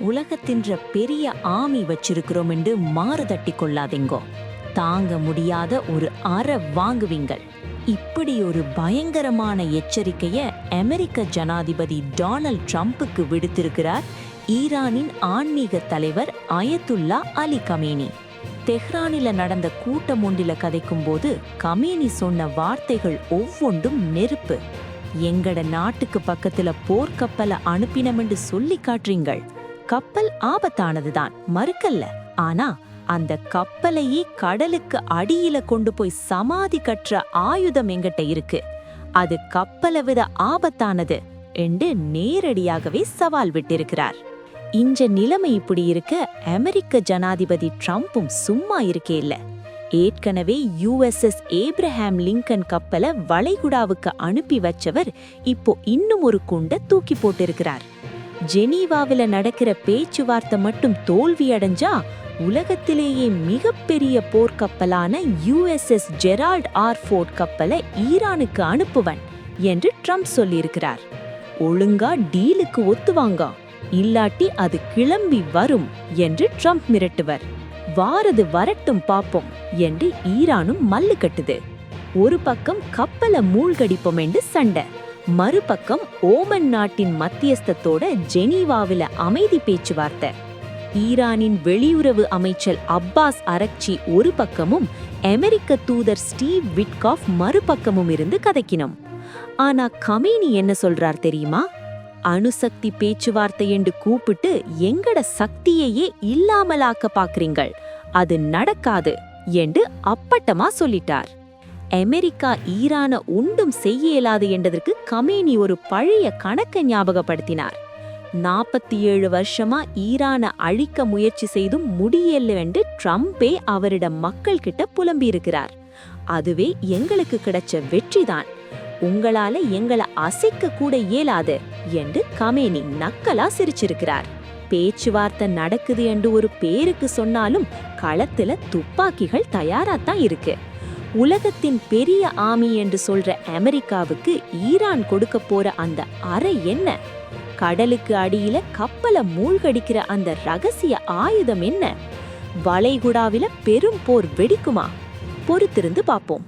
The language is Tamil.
உலகத்தின்ற பெரிய ஆமி வச்சிருக்கிறோம் என்று மாறுதட்டி கொள்ளாதீங்கோ. தாங்க முடியாத ஒரு அற வாங்குவீங்கள். இப்படி ஒரு பயங்கரமான எச்சரிக்கைய அமெரிக்க ஜனாதிபதி டொனால்ட் ட்ரம்புக்கு விடுத்திருக்கிறார் ஈரானின் ஆன்மீக தலைவர் அயத்துல்லா அலி கமேனி. தெஹ்ரானில நடந்த கூட்டம் ஒன்றில கதைக்கும் போது கமேனி சொன்ன வார்த்தைகள் ஒவ்வொன்றும் நெருப்பு. எங்கட நாட்டுக்கு பக்கத்துல போர்க்கப்பலை அனுப்பினமென்று சொல்லி காட்டுறீங்கள். கப்பல் ஆபத்தானதுதான் மறுக்கல்ல. ஆனா அந்த கப்பலையே கடலுக்கு அடியில கொண்டு போய் சமாதி கற்ற ஆயுதம் எங்கிட்ட இருக்கு. அது கப்பலை விட ஆபத்தானது என்று நேரடியாகவே சவால் விட்டிருக்கிறார். இந்த நிலைமை இப்படி இருக்க அமெரிக்க ஜனாதிபதி ட்ரம்ப்பும் சும்மா இருக்கே இல்ல. ஏற்கனவே யுஎஸ்எஸ் ஏப்ரஹாம் லிங்கன் கப்பலை வளைகுடாவுக்கு அனுப்பி வச்சவர் இப்போ இன்னும் ஒரு குண்டை தூக்கி போட்டிருக்கிறார். ஜெனீவாவில நடக்கிற பேச்சுவார்த்தை மட்டும் தோல்வி அடைஞ்சா உலகத்திலேயே மிகப்பெரிய போர்க்கப்பலான யுஎஸ்எஸ் ஜெரால்ட் ஆர் ஃபோர்ட் கப்பலை ஈரானுக்கு அனுப்புவன் என்று ட்ரம்ப் சொல்லியிருக்கிறார். ஒழுங்கா டீலுக்கு ஒத்துவாங்க இல்லாட்டி அது கிளம்பி வரும் என்று ட்ரம்ப் மிரட்டுவர். வாரது வரட்டும் பாப்போம் என்று ஈரானும் மல்லு கட்டுது. ஒரு பக்கம் கப்பலை மூழ்கடிப்போம் என்று சண்டை. மறுபக்கம் ஓமன் நாட்டின் மத்தியஸ்தத்தோட ஜெனீவாவில அமைதி பேச்சுவார்த்தை. ஈரானின் வெளியுறவு அமைச்சர் அப்பாஸ் அரக்சி ஒரு பக்கமும் அமெரிக்க தூதர் ஸ்டீவ் விட்காஃப் மறுபக்கமும் இருந்து கதைக்கினோம். ஆனா கமேனி என்ன சொல்றார் தெரியுமா? அணுசக்தி பேச்சுவார்த்தை என்று கூப்பிட்டு எங்கட சக்தியையே இல்லாமலாக்க பாக்குறீங்கள். அது நடக்காது என்று அப்பட்டமா சொல்லிட்டார். அமெரிக்கா ஈரான உண்டும் செய்ய இயலாது என்றதற்கு கமேனி ஒரு பழைய கணக்கை ஞாபகப்படுத்தினார். நாற்பத்தி ஏழு வருஷமா ஈரான அழிக்க முயற்சி செய்தும் முடியல என்று ட்ரம்பே அவரிடம் மக்கள் கிட்ட புலம்பியிருக்கிறார். அதுவே எங்களுக்கு கிடைச்ச வெற்றிதான். உங்களால எங்களை அசைக்க கூட இயலாது என்று கமேனி நக்கலா சிரிச்சிருக்கிறார். பேச்சுவார்த்தை நடக்குது என்று ஒரு பேருக்கு சொன்னாலும் களத்துல துப்பாக்கிகள் தயாராத்தான் இருக்கு. உலகத்தின் பெரிய ஆமி என்று சொல்ற அமெரிக்காவுக்கு ஈரான் கொடுக்க போற அந்த அறை என்ன? கடலுக்கு அடியில கப்பலை மூழ்கடிக்கிற அந்த ரகசிய ஆயுதம் என்ன? வளைகுடாவில பெரும் போர் வெடிக்குமா? பொறுத்திருந்து பார்ப்போம்.